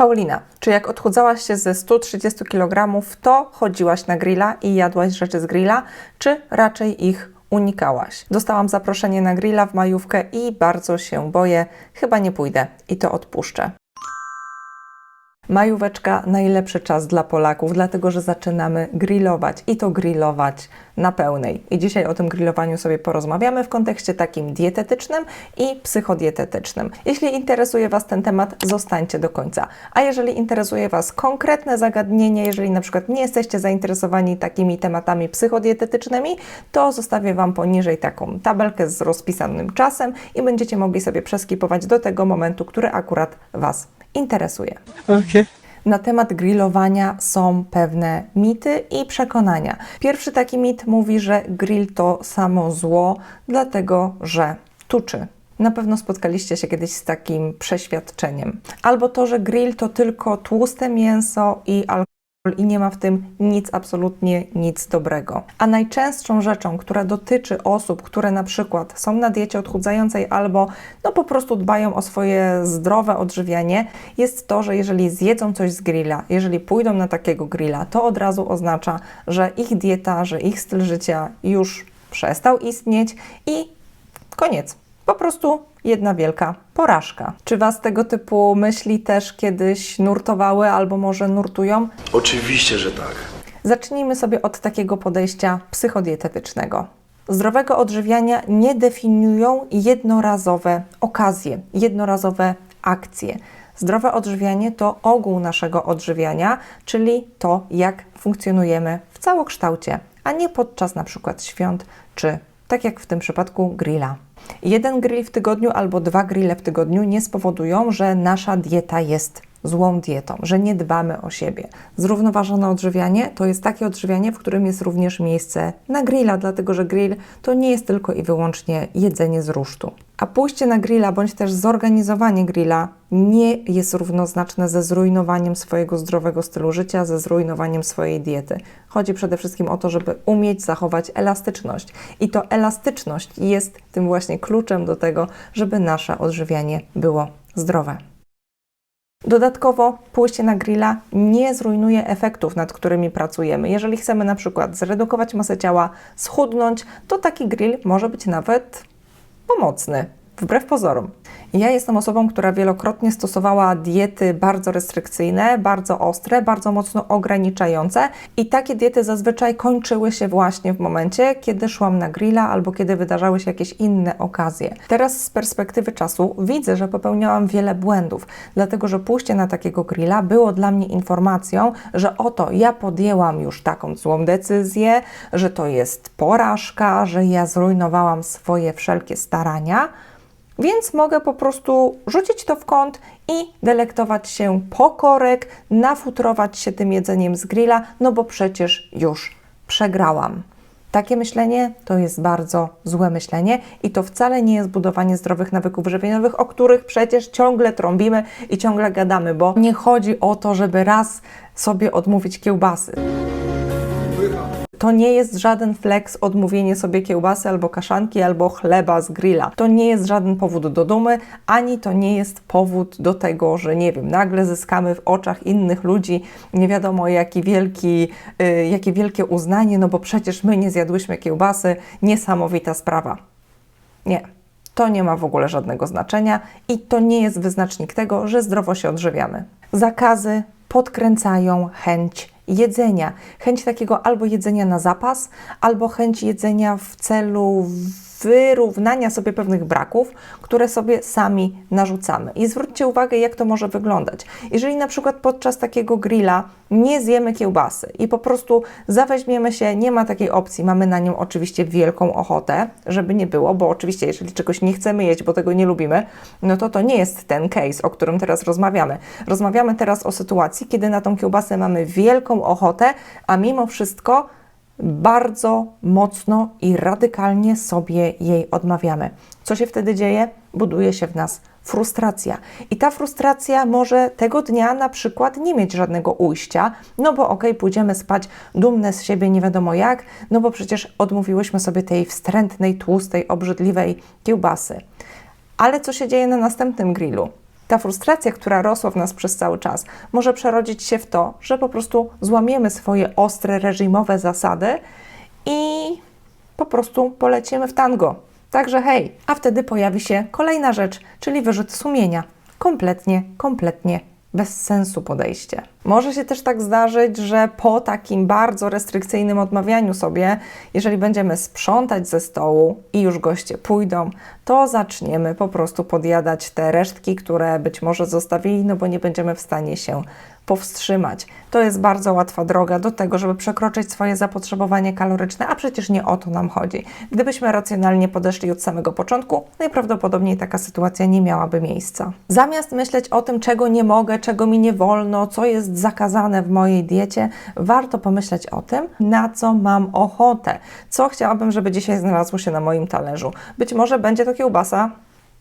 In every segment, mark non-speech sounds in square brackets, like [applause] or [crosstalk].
Paulina, czy jak odchudzałaś się ze 130 kg, to chodziłaś na grilla i jadłaś rzeczy z grilla, czy raczej ich unikałaś? Dostałam zaproszenie na grilla w majówkę i bardzo się boję, chyba nie pójdę i to odpuszczę. Majóweczka najlepszy czas dla Polaków, dlatego że zaczynamy grillować i to grillować na pełnej. I dzisiaj o tym grillowaniu sobie porozmawiamy w kontekście takim dietetycznym i psychodietetycznym. Jeśli interesuje Was ten temat, zostańcie do końca. A jeżeli interesuje Was konkretne zagadnienie, jeżeli na przykład nie jesteście zainteresowani takimi tematami psychodietetycznymi, to zostawię Wam poniżej taką tabelkę z rozpisanym czasem i będziecie mogli sobie przeskipować do tego momentu, który akurat Was interesuje. Okay. Na temat grillowania są pewne mity i przekonania. Pierwszy taki mit mówi, że grill to samo zło, dlatego że tuczy. Na pewno spotkaliście się kiedyś z takim przeświadczeniem. Albo to, że grill to tylko tłuste mięso i alkohol i nie ma w tym nic, absolutnie nic dobrego. A najczęstszą rzeczą, która dotyczy osób, które na przykład są na diecie odchudzającej albo no po prostu dbają o swoje zdrowe odżywianie, jest to, że jeżeli zjedzą coś z grilla, jeżeli pójdą na takiego grilla, to od razu oznacza, że ich dieta, że ich styl życia już przestał istnieć i koniec. Po prostu jedna wielka porażka. Czy Was tego typu myśli też kiedyś nurtowały albo może nurtują? Oczywiście, że tak. Zacznijmy sobie od takiego podejścia psychodietetycznego. Zdrowego odżywiania nie definiują jednorazowe okazje, jednorazowe akcje. Zdrowe odżywianie to ogół naszego odżywiania, czyli to, jak funkcjonujemy w całokształcie, a nie podczas na przykład świąt czy tak jak w tym przypadku grilla. Jeden grill w tygodniu albo dwa grille w tygodniu nie spowodują, że nasza dieta jest złą dietą, że nie dbamy o siebie. Zrównoważone odżywianie to jest takie odżywianie, w którym jest również miejsce na grilla, dlatego że grill to nie jest tylko i wyłącznie jedzenie z rusztu. A pójście na grilla bądź też zorganizowanie grilla nie jest równoznaczne ze zrujnowaniem swojego zdrowego stylu życia, ze zrujnowaniem swojej diety. Chodzi przede wszystkim o to, żeby umieć zachować elastyczność. I to elastyczność jest tym właśnie kluczem do tego, żeby nasze odżywianie było zdrowe. Dodatkowo pójście na grilla nie zrujnuje efektów, nad którymi pracujemy. Jeżeli chcemy na przykład zredukować masę ciała, schudnąć, to taki grill może być nawet pomocny, wbrew pozorom. Ja jestem osobą, która wielokrotnie stosowała diety bardzo restrykcyjne, bardzo ostre, bardzo mocno ograniczające i takie diety zazwyczaj kończyły się właśnie w momencie, kiedy szłam na grilla albo kiedy wydarzały się jakieś inne okazje. Teraz z perspektywy czasu widzę, że popełniałam wiele błędów, dlatego że pójście na takiego grilla było dla mnie informacją, że oto ja podjęłam już taką złą decyzję, że to jest porażka, że ja zrujnowałam swoje wszelkie starania. Więc mogę po prostu rzucić to w kąt i delektować się pokorek, nafutrować się tym jedzeniem z grilla, no bo przecież już przegrałam. Takie myślenie to jest bardzo złe myślenie i to wcale nie jest budowanie zdrowych nawyków żywieniowych, o których przecież ciągle trąbimy i ciągle gadamy, bo nie chodzi o to, żeby raz sobie odmówić kiełbasy. To nie jest żaden flex odmówienie sobie kiełbasy albo kaszanki albo chleba z grilla. To nie jest żaden powód do dumy, ani to nie jest powód do tego, że nie wiem, nagle zyskamy w oczach innych ludzi nie wiadomo jaki wielki, y, jakie wielkie uznanie, no bo przecież my nie zjadłyśmy kiełbasy. Niesamowita sprawa. Nie. To nie ma w ogóle żadnego znaczenia i to nie jest wyznacznik tego, że zdrowo się odżywiamy. Zakazy podkręcają chęć jedzenia. Chęć takiego albo jedzenia na zapas, albo chęć jedzenia w celu wyrównania sobie pewnych braków, które sobie sami narzucamy. I zwróćcie uwagę, jak to może wyglądać. Jeżeli na przykład podczas takiego grilla nie zjemy kiełbasy i po prostu zaweźmiemy się, nie ma takiej opcji, mamy na nią oczywiście wielką ochotę, żeby nie było, bo oczywiście jeżeli czegoś nie chcemy jeść, bo tego nie lubimy, no to to nie jest ten case, o którym teraz rozmawiamy. Rozmawiamy teraz o sytuacji, kiedy na tą kiełbasę mamy wielką ochotę, a mimo wszystko bardzo mocno i radykalnie sobie jej odmawiamy. Co się wtedy dzieje? Buduje się w nas frustracja. I ta frustracja może tego dnia na przykład nie mieć żadnego ujścia, no bo okej, okay, pójdziemy spać dumne z siebie nie wiadomo jak, no bo przecież odmówiłyśmy sobie tej wstrętnej, tłustej, obrzydliwej kiełbasy. Ale co się dzieje na następnym grillu? Ta frustracja, która rosła w nas przez cały czas, może przerodzić się w to, że po prostu złamiemy swoje ostre, reżimowe zasady i po prostu polecimy w tango. Także hej, a wtedy pojawi się kolejna rzecz, czyli wyrzut sumienia. Kompletnie, kompletnie bez sensu podejście. Może się też tak zdarzyć, że po takim bardzo restrykcyjnym odmawianiu sobie, jeżeli będziemy sprzątać ze stołu i już goście pójdą, to zaczniemy po prostu podjadać te resztki, które być może zostawili, no bo nie będziemy w stanie się powstrzymać. To jest bardzo łatwa droga do tego, żeby przekroczyć swoje zapotrzebowanie kaloryczne, a przecież nie o to nam chodzi. Gdybyśmy racjonalnie podeszli od samego początku, najprawdopodobniej taka sytuacja nie miałaby miejsca. Zamiast myśleć o tym, czego nie mogę, czego mi nie wolno, co jest zakazane w mojej diecie, warto pomyśleć o tym, na co mam ochotę, co chciałabym, żeby dzisiaj znalazło się na moim talerzu. Być może będzie to kiełbasa,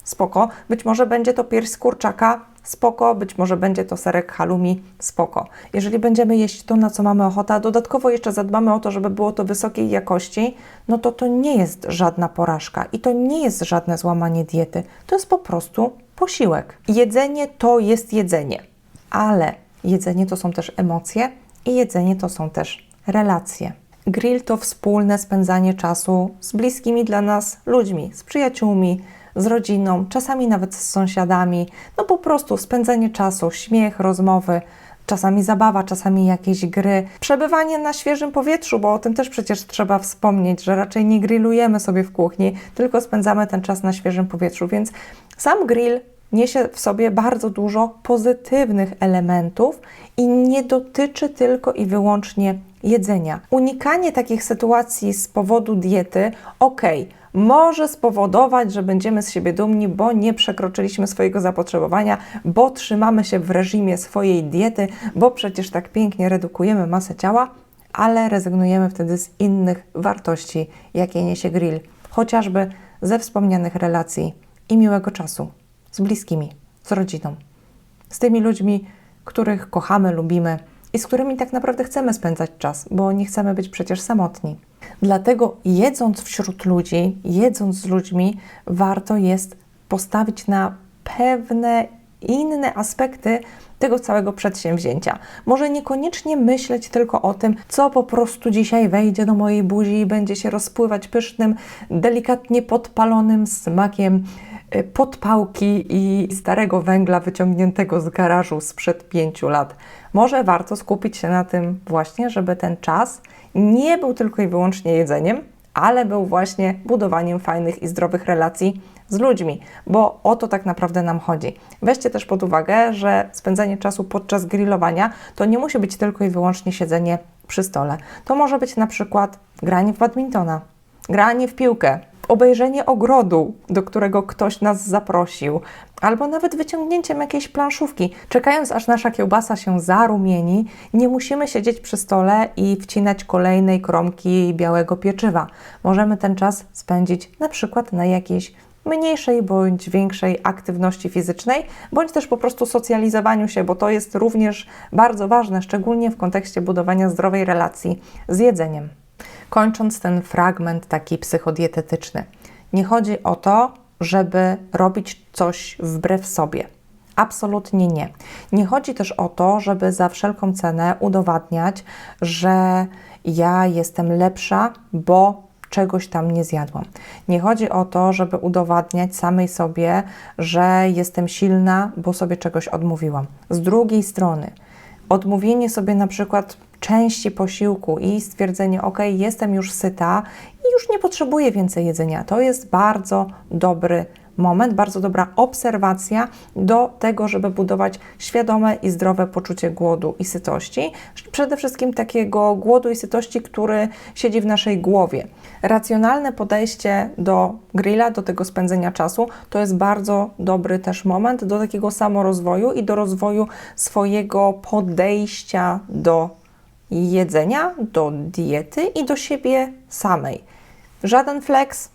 spoko. Być może będzie to pierś z kurczaka, spoko. Być może będzie to serek halloumi, spoko. Jeżeli będziemy jeść to, na co mamy ochotę, a dodatkowo jeszcze zadbamy o to, żeby było to wysokiej jakości, no to to nie jest żadna porażka i to nie jest żadne złamanie diety. To jest po prostu posiłek. Jedzenie to jest jedzenie, ale jedzenie to są też emocje i jedzenie to są też relacje. Grill to wspólne spędzanie czasu z bliskimi dla nas ludźmi, z przyjaciółmi, z rodziną, czasami nawet z sąsiadami. No po prostu spędzanie czasu, śmiech, rozmowy, czasami zabawa, czasami jakieś gry. Przebywanie na świeżym powietrzu, bo o tym też przecież trzeba wspomnieć, że raczej nie grillujemy sobie w kuchni, tylko spędzamy ten czas na świeżym powietrzu, więc sam grill niesie w sobie bardzo dużo pozytywnych elementów i nie dotyczy tylko i wyłącznie jedzenia. Unikanie takich sytuacji z powodu diety, ok, może spowodować, że będziemy z siebie dumni, bo nie przekroczyliśmy swojego zapotrzebowania, bo trzymamy się w reżimie swojej diety, bo przecież tak pięknie redukujemy masę ciała, ale rezygnujemy wtedy z innych wartości, jakie niesie grill, chociażby ze wspomnianych relacji i miłego czasu z bliskimi, z rodziną, z tymi ludźmi, których kochamy, lubimy i z którymi tak naprawdę chcemy spędzać czas, bo nie chcemy być przecież samotni. Dlatego jedząc wśród ludzi, jedząc z ludźmi, warto jest postawić na pewne inne aspekty tego całego przedsięwzięcia. Może niekoniecznie myśleć tylko o tym, co po prostu dzisiaj wejdzie do mojej buzi i będzie się rozpływać pysznym, delikatnie podpalonym smakiem y, podpałki i starego węgla wyciągniętego z garażu sprzed pięciu lat. Może warto skupić się na tym właśnie, żeby ten czas nie był tylko i wyłącznie jedzeniem, ale był właśnie budowaniem fajnych i zdrowych relacji z ludźmi, bo o to tak naprawdę nam chodzi. Weźcie też pod uwagę, że spędzanie czasu podczas grillowania to nie musi być tylko i wyłącznie siedzenie przy stole. To może być na przykład granie w badmintona, granie w piłkę, obejrzenie ogrodu, do którego ktoś nas zaprosił, albo nawet wyciągnięciem jakiejś planszówki. Czekając aż nasza kiełbasa się zarumieni, nie musimy siedzieć przy stole i wcinać kolejnej kromki białego pieczywa. Możemy ten czas spędzić na przykład na jakiejś mniejszej bądź większej aktywności fizycznej, bądź też po prostu socjalizowaniu się, bo to jest również bardzo ważne, szczególnie w kontekście budowania zdrowej relacji z jedzeniem. Kończąc ten fragment taki psychodietetyczny, nie chodzi o to, żeby robić coś wbrew sobie. Absolutnie nie. Nie chodzi też o to, żeby za wszelką cenę udowadniać, że ja jestem lepsza, bo czegoś tam nie zjadłam. Nie chodzi o to, żeby udowadniać samej sobie, że jestem silna, bo sobie czegoś odmówiłam. Z drugiej strony, odmówienie sobie na przykład części posiłku i stwierdzenie, ok, jestem już syta i już nie potrzebuję więcej jedzenia. To jest bardzo dobry moment, bardzo dobra obserwacja do tego, żeby budować świadome i zdrowe poczucie głodu i sytości. Przede wszystkim takiego głodu i sytości, który siedzi w naszej głowie. Racjonalne podejście do grilla, do tego spędzenia czasu, to jest bardzo dobry też moment do takiego samorozwoju i do rozwoju swojego podejścia do jedzenia, do diety i do siebie samej. Żaden flex,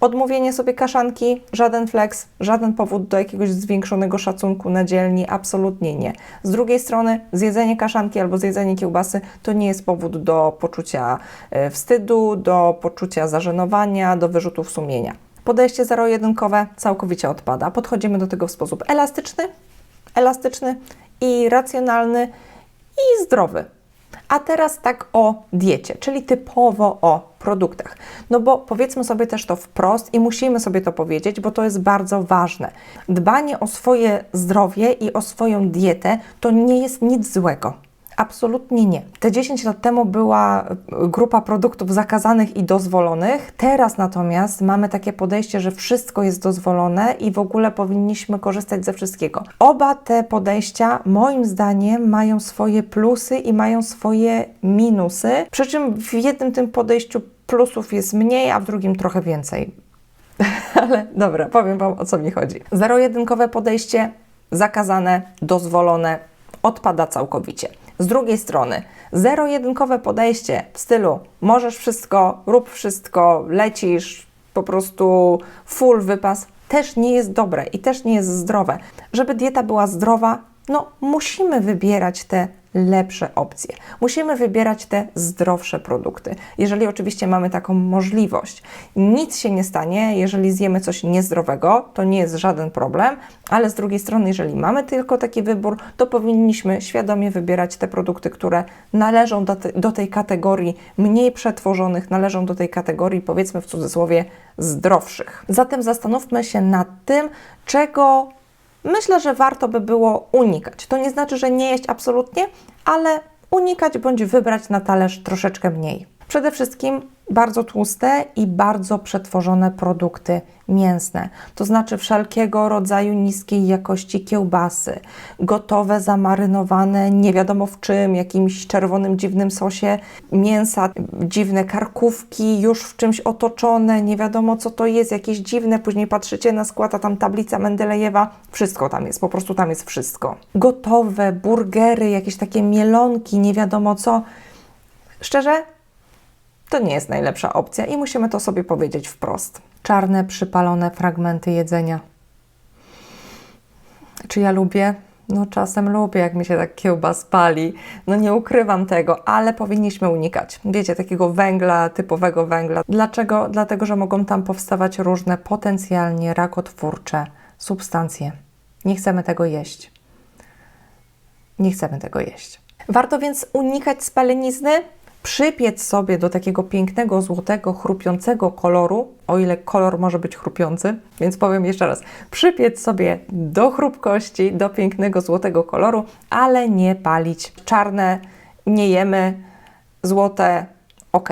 odmówienie sobie kaszanki, żaden flex, żaden powód do jakiegoś zwiększonego szacunku na dzielni, absolutnie nie. Z drugiej strony, zjedzenie kaszanki albo zjedzenie kiełbasy to nie jest powód do poczucia e, wstydu, do poczucia zażenowania, do wyrzutów sumienia. Podejście zero-jedynkowe całkowicie odpada. Podchodzimy do tego w sposób elastyczny, elastyczny i racjonalny i zdrowy. A teraz tak o diecie, czyli typowo o produktach. No bo powiedzmy sobie też to wprost i musimy sobie to powiedzieć, bo to jest bardzo ważne. Dbanie o swoje zdrowie i o swoją dietę to nie jest nic złego. Absolutnie nie. Te 10 lat temu była e, grupa produktów zakazanych i dozwolonych. Teraz natomiast mamy takie podejście, że wszystko jest dozwolone i w ogóle powinniśmy korzystać ze wszystkiego. Oba te podejścia, moim zdaniem, mają swoje plusy i mają swoje minusy. Przy czym w jednym tym podejściu plusów jest mniej, a w drugim trochę więcej. [laughs] Ale dobra, powiem Wam o co mi chodzi. Zero-jedynkowe podejście zakazane, dozwolone, odpada całkowicie. Z drugiej strony, zero-jedynkowe podejście w stylu możesz wszystko, rób wszystko, lecisz, po prostu full wypas, też nie jest dobre i też nie jest zdrowe. Żeby dieta była zdrowa, no musimy wybierać te lepsze opcje. Musimy wybierać te zdrowsze produkty, jeżeli oczywiście mamy taką możliwość. Nic się nie stanie, jeżeli zjemy coś niezdrowego, to nie jest żaden problem, ale z drugiej strony, jeżeli mamy tylko taki wybór, to powinniśmy świadomie wybierać te produkty, które należą do, te, do tej kategorii mniej przetworzonych, należą do tej kategorii, powiedzmy w cudzysłowie, zdrowszych. Zatem zastanówmy się nad tym, czego myślę, że warto by było unikać. To nie znaczy, że nie jeść absolutnie, ale unikać bądź wybrać na talerz troszeczkę mniej. Przede wszystkim bardzo tłuste i bardzo przetworzone produkty mięsne, to znaczy wszelkiego rodzaju niskiej jakości kiełbasy, gotowe, zamarynowane, nie wiadomo w czym, jakimś czerwonym, dziwnym sosie, mięsa, dziwne karkówki, już w czymś otoczone, nie wiadomo co to jest, jakieś dziwne, później patrzycie na skład, a tam tablica Mendelejewa, wszystko tam jest, po prostu tam jest wszystko. Gotowe, burgery, jakieś takie mielonki, nie wiadomo co. Szczerze, to nie jest najlepsza opcja i musimy to sobie powiedzieć wprost. Czarne, przypalone fragmenty jedzenia. Czy ja lubię? No czasem lubię, jak mi się tak kiełba spali. No nie ukrywam tego, ale powinniśmy unikać. Wiecie, takiego węgla, typowego węgla. Dlaczego? Dlatego, że mogą tam powstawać różne potencjalnie rakotwórcze substancje. Nie chcemy tego jeść. Nie chcemy tego jeść. Warto więc unikać spalenizny, przypiec sobie do takiego pięknego, złotego, chrupiącego koloru, o ile kolor może być chrupiący, więc powiem jeszcze raz, przypiec sobie do chrupkości, do pięknego, złotego koloru, ale nie palić. Czarne nie jemy, złote ok.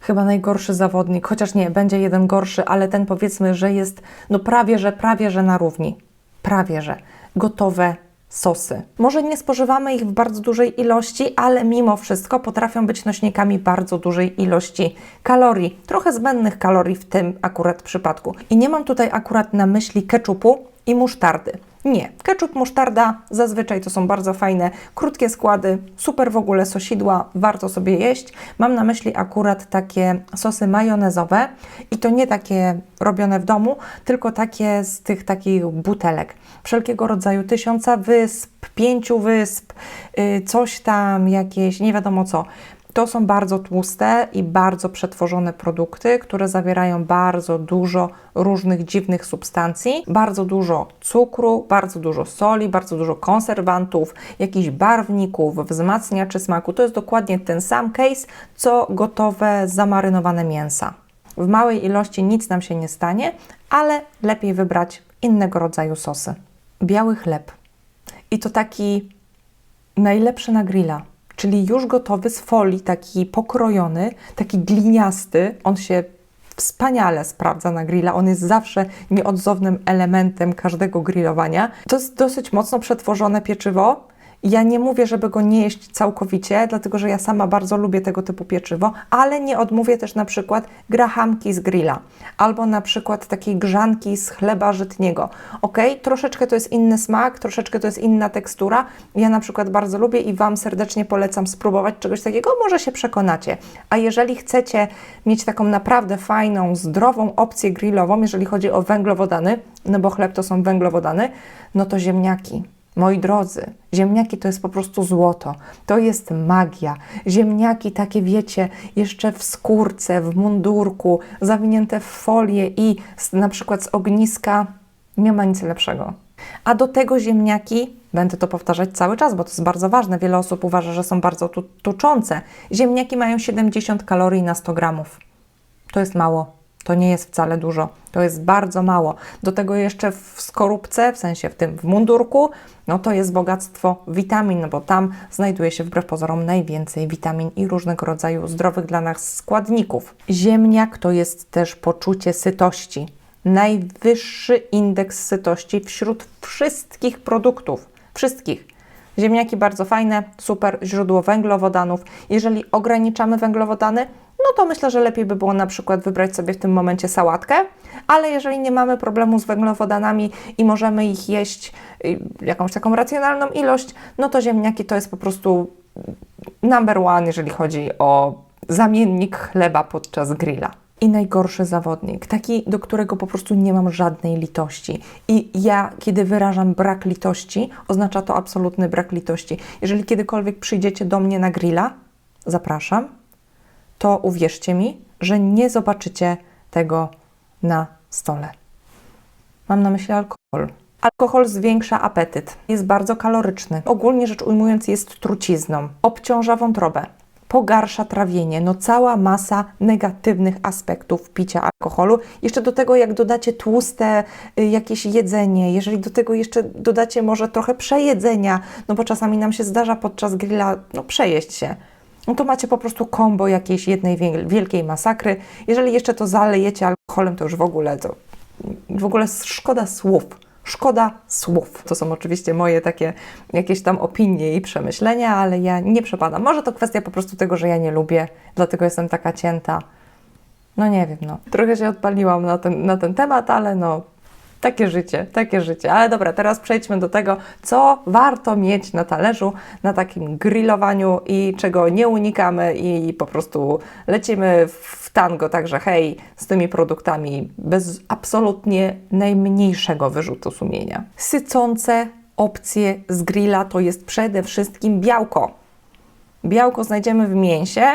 Chyba najgorszy zawodnik, chociaż nie, będzie jeden gorszy, ale ten powiedzmy, że jest no prawie, że prawie, że na równi. Prawie, że gotowe sosy. Może nie spożywamy ich w bardzo dużej ilości, ale mimo wszystko potrafią być nośnikami bardzo dużej ilości kalorii, trochę zbędnych kalorii w tym akurat przypadku. I nie mam tutaj akurat na myśli keczupu i musztardy. Nie, ketchup, musztarda zazwyczaj to są bardzo fajne, krótkie składy, super w ogóle sosidła, warto sobie jeść. Mam na myśli akurat takie sosy majonezowe i to nie takie robione w domu, tylko takie z tych takich butelek. Wszelkiego rodzaju tysiąca wysp, pięciu wysp, yy, coś tam, jakieś nie wiadomo co. To są bardzo tłuste i bardzo przetworzone produkty, które zawierają bardzo dużo różnych dziwnych substancji, bardzo dużo cukru, bardzo dużo soli, bardzo dużo konserwantów, jakichś barwników, wzmacniaczy smaku. To jest dokładnie ten sam case, co gotowe, zamarynowane mięsa. W małej ilości nic nam się nie stanie, ale lepiej wybrać innego rodzaju sosy. Biały chleb. I to taki najlepszy na grilla czyli już gotowy z folii, taki pokrojony, taki gliniasty. On się wspaniale sprawdza na grilla. On jest zawsze nieodzownym elementem każdego grillowania. To jest dosyć mocno przetworzone pieczywo, ja nie mówię, żeby go nie jeść całkowicie, dlatego że ja sama bardzo lubię tego typu pieczywo, ale nie odmówię też na przykład grahamki z grilla albo na przykład takiej grzanki z chleba żytniego. Ok, troszeczkę to jest inny smak, troszeczkę to jest inna tekstura. Ja na przykład bardzo lubię i Wam serdecznie polecam spróbować czegoś takiego, może się przekonacie. A jeżeli chcecie mieć taką naprawdę fajną, zdrową opcję grillową, jeżeli chodzi o węglowodany, no bo chleb to są węglowodany, no to ziemniaki Moi drodzy, ziemniaki to jest po prostu złoto. To jest magia. Ziemniaki takie, wiecie, jeszcze w skórce, w mundurku, zawinięte w folię i z, na przykład z ogniska. Nie ma nic lepszego. A do tego ziemniaki Będę to powtarzać cały czas, bo to jest bardzo ważne. Wiele osób uważa, że są bardzo tu tuczące. Ziemniaki mają 70 kalorii na 100 gramów. To jest mało. To nie jest wcale dużo. To jest bardzo mało. Do tego jeszcze w skorupce, w sensie w tym w mundurku, no to jest bogactwo witamin, bo tam znajduje się wbrew pozorom najwięcej witamin i różnego rodzaju zdrowych dla nas składników. Ziemniak to jest też poczucie sytości. Najwyższy indeks sytości wśród wszystkich produktów. Wszystkich. Ziemniaki bardzo fajne, super źródło węglowodanów. Jeżeli ograniczamy węglowodany, no to myślę, że lepiej by było na przykład wybrać sobie w tym momencie sałatkę, ale jeżeli nie mamy problemu z węglowodanami i możemy ich jeść y, jakąś taką racjonalną ilość, no to ziemniaki to jest po prostu number one, jeżeli chodzi o zamiennik chleba podczas grilla. I najgorszy zawodnik, taki, do którego po prostu nie mam żadnej litości. I ja, kiedy wyrażam brak litości, oznacza to absolutny brak litości. Jeżeli kiedykolwiek przyjdziecie do mnie na grilla, zapraszam, to uwierzcie mi, że nie zobaczycie tego na stole. Mam na myśli alkohol. Alkohol zwiększa apetyt, jest bardzo kaloryczny. Ogólnie rzecz ujmując, jest trucizną, obciąża wątrobę, pogarsza trawienie. No, cała masa negatywnych aspektów picia alkoholu. Jeszcze do tego, jak dodacie tłuste y, jakieś jedzenie, jeżeli do tego jeszcze dodacie może trochę przejedzenia, no bo czasami nam się zdarza podczas grilla no, przejeść się no to macie po prostu kombo jakiejś jednej wielkiej masakry. Jeżeli jeszcze to zalejecie alkoholem, to już w ogóle to w ogóle szkoda słów. Szkoda słów. To są oczywiście moje takie jakieś tam opinie i przemyślenia, ale ja nie przepadam. Może to kwestia po prostu tego, że ja nie lubię, dlatego jestem taka cięta. No nie wiem, no. Trochę się odpaliłam na ten, na ten temat, ale no takie życie, takie życie. Ale dobra, teraz przejdźmy do tego, co warto mieć na talerzu, na takim grillowaniu i czego nie unikamy i po prostu lecimy w tango, także hej, z tymi produktami bez absolutnie najmniejszego wyrzutu sumienia. Sycące opcje z grilla to jest przede wszystkim białko. Białko znajdziemy w mięsie,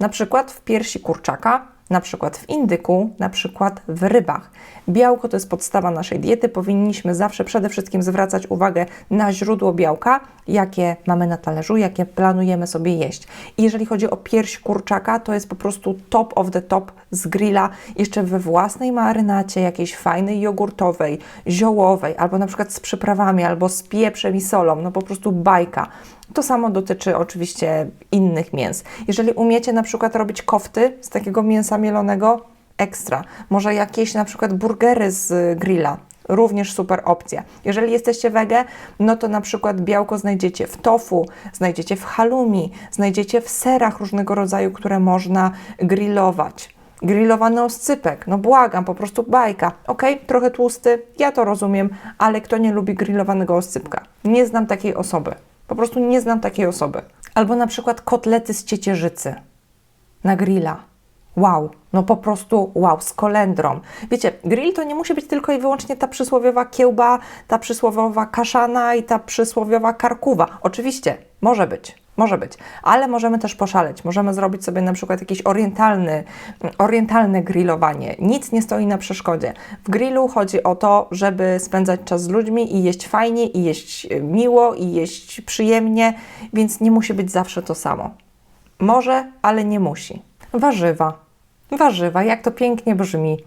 na przykład w piersi kurczaka, na przykład w indyku, na przykład w rybach. Białko to jest podstawa naszej diety. Powinniśmy zawsze przede wszystkim zwracać uwagę na źródło białka, jakie mamy na talerzu, jakie planujemy sobie jeść. I jeżeli chodzi o pierś kurczaka, to jest po prostu top of the top z grilla, jeszcze we własnej marynacie, jakiejś fajnej jogurtowej, ziołowej, albo na przykład z przyprawami, albo z pieprzem i solą, no po prostu bajka. To samo dotyczy oczywiście innych mięs. Jeżeli umiecie na przykład robić kofty z takiego mięsa mielonego, ekstra. Może jakieś na przykład burgery z grilla, również super opcja. Jeżeli jesteście wege, no to na przykład białko znajdziecie w tofu, znajdziecie w halloumi, znajdziecie w serach różnego rodzaju, które można grillować. Grillowany oscypek, no błagam, po prostu bajka. Ok, trochę tłusty, ja to rozumiem, ale kto nie lubi grillowanego oscypka? Nie znam takiej osoby. Po prostu nie znam takiej osoby. Albo na przykład kotlety z ciecierzycy na grilla. Wow, no po prostu wow, z kolendrą. Wiecie, grill to nie musi być tylko i wyłącznie ta przysłowiowa kiełba, ta przysłowiowa kaszana i ta przysłowiowa karkuwa. Oczywiście, może być. Może być, ale możemy też poszaleć. Możemy zrobić sobie na przykład jakieś orientalny, orientalne grillowanie. Nic nie stoi na przeszkodzie. W grillu chodzi o to, żeby spędzać czas z ludźmi i jeść fajnie, i jeść e, miło, i jeść przyjemnie, więc nie musi być zawsze to samo. Może, ale nie musi. Warzywa. Warzywa, jak to pięknie brzmi.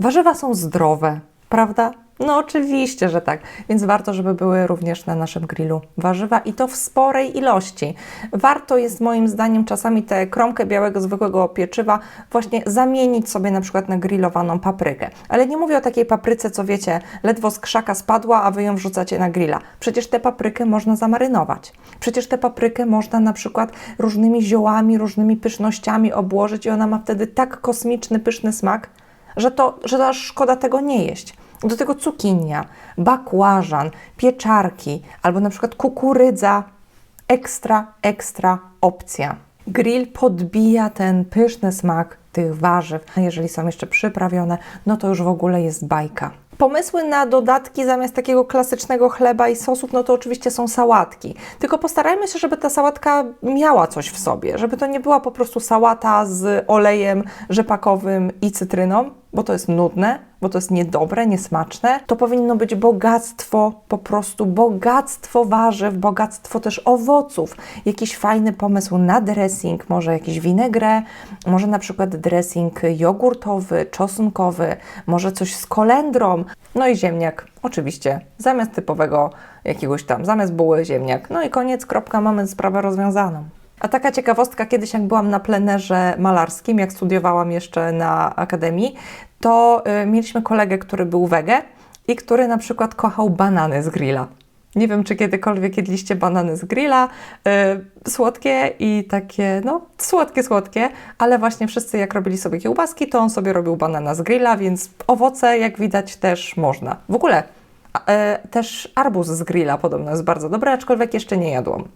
Warzywa są zdrowe, prawda? No oczywiście, że tak. Więc warto, żeby były również na naszym grillu warzywa i to w sporej ilości. Warto jest moim zdaniem czasami tę kromkę białego zwykłego pieczywa właśnie zamienić sobie na przykład na grillowaną paprykę. Ale nie mówię o takiej papryce, co wiecie, ledwo z krzaka spadła, a wy ją wrzucacie na grilla. Przecież tę paprykę można zamarynować. Przecież tę paprykę można na przykład różnymi ziołami, różnymi pysznościami obłożyć i ona ma wtedy tak kosmiczny, pyszny smak, że to, że aż szkoda tego nie jeść. Do tego cukinia, bakłażan, pieczarki albo na przykład kukurydza. Ekstra, ekstra opcja. Grill podbija ten pyszny smak tych warzyw. A jeżeli są jeszcze przyprawione, no to już w ogóle jest bajka. Pomysły na dodatki zamiast takiego klasycznego chleba i sosów, no to oczywiście są sałatki. Tylko postarajmy się, żeby ta sałatka miała coś w sobie, żeby to nie była po prostu sałata z olejem rzepakowym i cytryną, bo to jest nudne, bo to jest niedobre, niesmaczne. To powinno być bogactwo, po prostu bogactwo warzyw, bogactwo też owoców. Jakiś fajny pomysł na dressing, może jakiś winegrę, może na przykład dressing jogurtowy, czosnkowy, może coś z kolendrą. No i ziemniak, oczywiście, zamiast typowego jakiegoś tam, zamiast buły ziemniak. No i koniec, kropka, mamy sprawę rozwiązaną. A taka ciekawostka, kiedyś jak byłam na plenerze malarskim, jak studiowałam jeszcze na akademii, to y, mieliśmy kolegę, który był wege i który na przykład kochał banany z grilla. Nie wiem, czy kiedykolwiek jedliście banany z grilla, y, słodkie i takie, no, słodkie, słodkie, ale właśnie wszyscy jak robili sobie kiełbaski, to on sobie robił banana z grilla, więc owoce, jak widać, też można. W ogóle też arbuz z grilla podobno jest bardzo dobry, aczkolwiek jeszcze nie jadłam.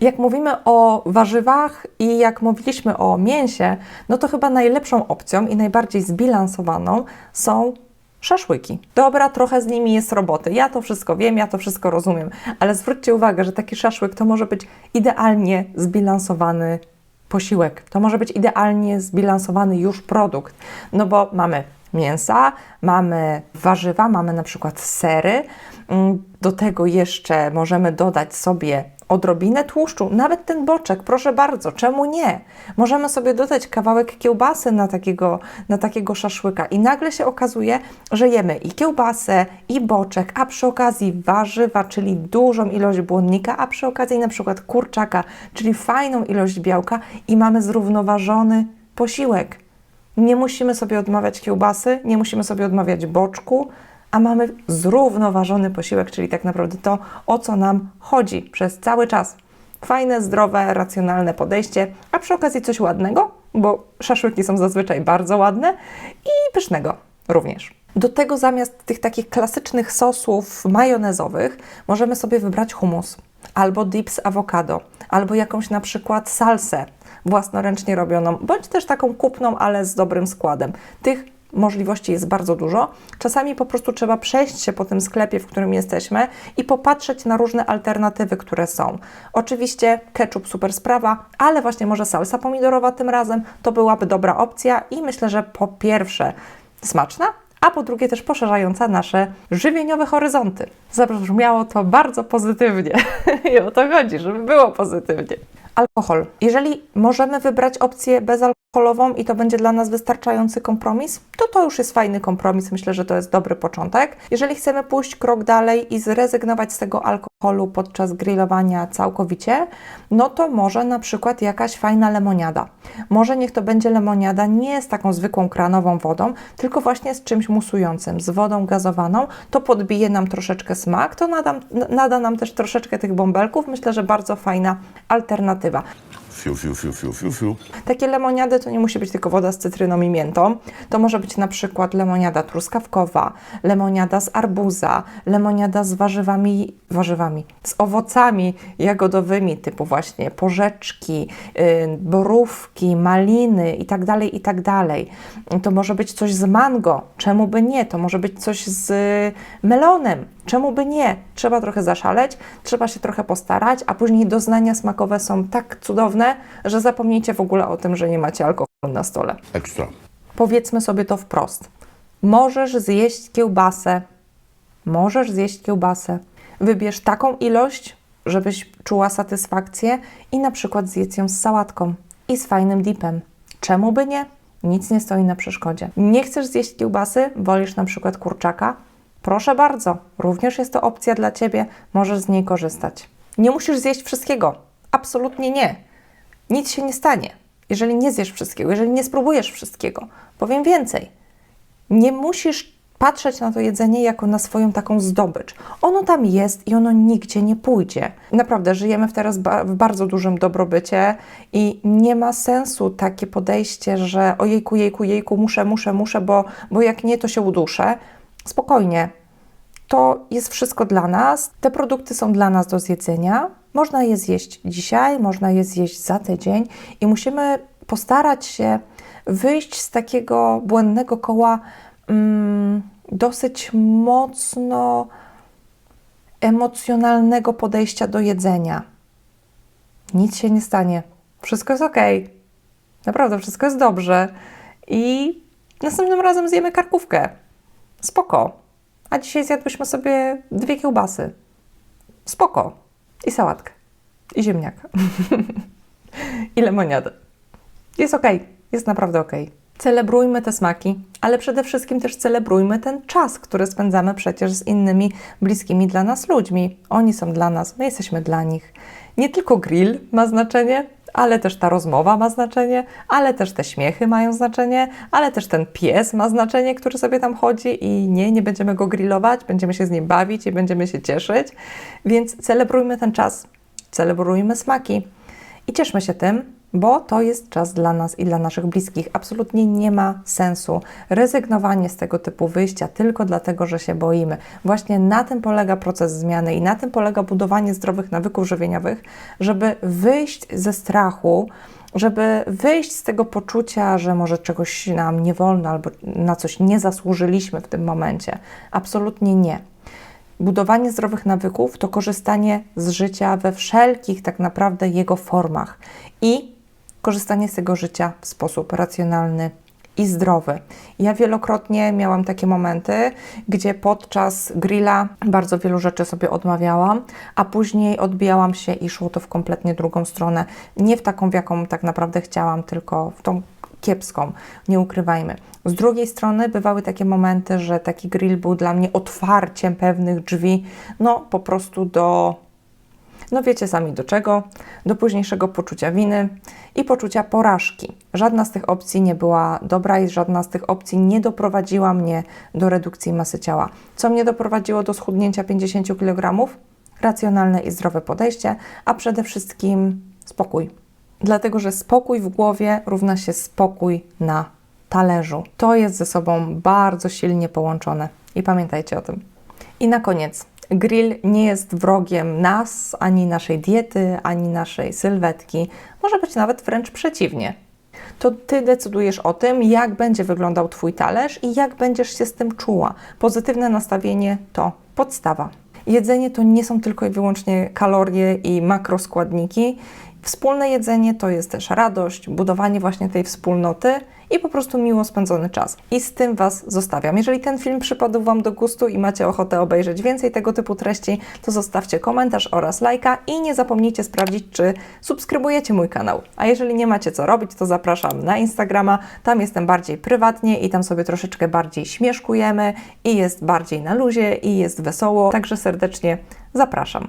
Jak mówimy o warzywach i jak mówiliśmy o mięsie, no to chyba najlepszą opcją i najbardziej zbilansowaną są szaszłyki. Dobra, trochę z nimi jest roboty. Ja to wszystko wiem, ja to wszystko rozumiem, ale zwróćcie uwagę, że taki szaszłyk to może być idealnie zbilansowany posiłek. To może być idealnie zbilansowany już produkt, no bo mamy mięsa, mamy warzywa, mamy na przykład sery. Mm, do tego jeszcze możemy dodać sobie odrobinę tłuszczu, nawet ten boczek, proszę bardzo, czemu nie? Możemy sobie dodać kawałek kiełbasy na takiego, na takiego szaszłyka i nagle się okazuje, że jemy i kiełbasę, i boczek, a przy okazji warzywa, czyli dużą ilość błonnika, a przy okazji na przykład kurczaka, czyli fajną ilość białka i mamy zrównoważony posiłek. Nie musimy sobie odmawiać kiełbasy, nie musimy sobie odmawiać boczku, a mamy zrównoważony posiłek, czyli tak naprawdę to, o co nam chodzi przez cały czas. Fajne, zdrowe, racjonalne podejście, a przy okazji coś ładnego, bo szaszłyki są zazwyczaj bardzo ładne i pysznego również. Do tego zamiast tych takich klasycznych sosów majonezowych możemy sobie wybrać hummus albo dip z awokado, albo jakąś na przykład salsę własnoręcznie robioną, bądź też taką kupną, ale z dobrym składem. Tych możliwości jest bardzo dużo. Czasami po prostu trzeba przejść się po tym sklepie, w którym jesteśmy i popatrzeć na różne alternatywy, które są. Oczywiście ketchup super sprawa, ale właśnie może salsa pomidorowa tym razem to byłaby dobra opcja i myślę, że po pierwsze smaczna, a po drugie też poszerzająca nasze żywieniowe horyzonty. Zabrzmiało to bardzo pozytywnie [laughs] i o to chodzi, żeby było pozytywnie. Alkohol. Jeżeli możemy wybrać opcję bezalkoholową i to będzie dla nas wystarczający kompromis, to to już jest fajny kompromis. Myślę, że to jest dobry początek. Jeżeli chcemy pójść krok dalej i zrezygnować z tego alkoholu podczas grillowania całkowicie, no to może na przykład jakaś fajna lemoniada. Może niech to będzie lemoniada nie z taką zwykłą kranową wodą, tylko właśnie z czymś musującym, z wodą gazowaną. To podbije nam troszeczkę smak, to nada, nada nam też troszeczkę tych bąbelków. Myślę, że bardzo fajna alternatywa. Fiu, fiu, fiu, fiu, fiu, fiu. Takie lemoniady to nie musi być tylko woda z cytryną i miętą. To może być na przykład lemoniada truskawkowa, lemoniada z arbuza, lemoniada z warzywami, warzywami, z owocami jagodowymi typu właśnie porzeczki, yy, borówki, maliny itd., itd. To może być coś z mango, czemu by nie? To może być coś z melonem, czemu by nie? Trzeba trochę zaszaleć, trzeba się trochę postarać, a później doznania smakowe są tak cudowne, że zapomnijcie w ogóle o tym, że nie macie alkoholu na stole. Ekstra. Powiedzmy sobie to wprost. Możesz zjeść kiełbasę. Możesz zjeść kiełbasę. Wybierz taką ilość, żebyś czuła satysfakcję i na przykład zjedz ją z sałatką i z fajnym dipem. Czemu by nie? Nic nie stoi na przeszkodzie. Nie chcesz zjeść kiełbasy, wolisz na przykład kurczaka? Proszę bardzo, również jest to opcja dla Ciebie, możesz z niej korzystać. Nie musisz zjeść wszystkiego. Absolutnie nie. Nic się nie stanie, jeżeli nie zjesz wszystkiego, jeżeli nie spróbujesz wszystkiego. Powiem więcej. Nie musisz patrzeć na to jedzenie jako na swoją taką zdobycz. Ono tam jest i ono nigdzie nie pójdzie. Naprawdę, żyjemy teraz w bardzo dużym dobrobycie i nie ma sensu takie podejście, że ojejku, jejku, jejku, muszę, muszę, muszę, bo, bo jak nie, to się uduszę. Spokojnie. To jest wszystko dla nas. Te produkty są dla nas do zjedzenia. Można je zjeść dzisiaj, można je zjeść za tydzień i musimy postarać się wyjść z takiego błędnego koła mm, dosyć mocno emocjonalnego podejścia do jedzenia. Nic się nie stanie. Wszystko jest ok. Naprawdę, wszystko jest dobrze. I Następnym razem zjemy karkówkę. Spoko. A dzisiaj zjadłyśmy sobie dwie kiełbasy. Spoko. I sałatkę. I ziemniaka. [laughs] I lemoniadę. Jest okej. Jest naprawdę okej. Celebrujmy te smaki, ale przede wszystkim też celebrujmy ten czas, który spędzamy przecież z innymi bliskimi dla nas ludźmi. Oni są dla nas, my jesteśmy dla nich. Nie tylko grill ma znaczenie, ale też ta rozmowa ma znaczenie, ale też te śmiechy mają znaczenie, ale też ten pies ma znaczenie, który sobie tam chodzi i nie, nie będziemy go grillować, będziemy się z nim bawić i będziemy się cieszyć. Więc celebrujmy ten czas, celebrujmy smaki i cieszmy się tym, bo to jest czas dla nas i dla naszych bliskich. Absolutnie nie ma sensu rezygnowanie z tego typu wyjścia tylko dlatego, że się boimy. Właśnie na tym polega proces zmiany i na tym polega budowanie zdrowych nawyków żywieniowych, żeby wyjść ze strachu, żeby wyjść z tego poczucia, że może czegoś nam nie wolno albo na coś nie zasłużyliśmy w tym momencie. Absolutnie nie. Budowanie zdrowych nawyków to korzystanie z życia we wszelkich tak naprawdę jego formach i korzystanie z tego życia w sposób racjonalny i zdrowy. Ja wielokrotnie miałam takie momenty, gdzie podczas grilla bardzo wielu rzeczy sobie odmawiałam, a później odbijałam się i szło to w kompletnie drugą stronę. Nie w taką, w jaką tak naprawdę chciałam, tylko w tą kiepską, nie ukrywajmy. Z drugiej strony bywały takie momenty, że taki grill był dla mnie otwarciem pewnych drzwi, no po prostu do, no wiecie sami do czego, do późniejszego poczucia winy i poczucia porażki. Żadna z tych opcji nie była dobra i żadna z tych opcji nie doprowadziła mnie do redukcji masy ciała. Co mnie doprowadziło do schudnięcia 50 kg? Racjonalne i zdrowe podejście, a przede wszystkim spokój. Dlatego, że spokój w głowie równa się spokój na talerzu. To jest ze sobą bardzo silnie połączone i pamiętajcie o tym. I na koniec, grill nie jest wrogiem nas, ani naszej diety, ani naszej sylwetki. Może być nawet wręcz przeciwnie. To Ty decydujesz o tym, jak będzie wyglądał Twój talerz i jak będziesz się z tym czuła. Pozytywne nastawienie to podstawa. Jedzenie to nie są tylko i wyłącznie kalorie i makroskładniki. Wspólne jedzenie to jest też radość, budowanie właśnie tej wspólnoty i po prostu miło spędzony czas. I z tym Was zostawiam. Jeżeli ten film przypadł Wam do gustu i macie ochotę obejrzeć więcej tego typu treści, to zostawcie komentarz oraz lajka i nie zapomnijcie sprawdzić, czy subskrybujecie mój kanał. A jeżeli nie macie co robić, to zapraszam na Instagrama. Tam jestem bardziej prywatnie i tam sobie troszeczkę bardziej śmieszkujemy i jest bardziej na luzie i jest wesoło. Także serdecznie zapraszam.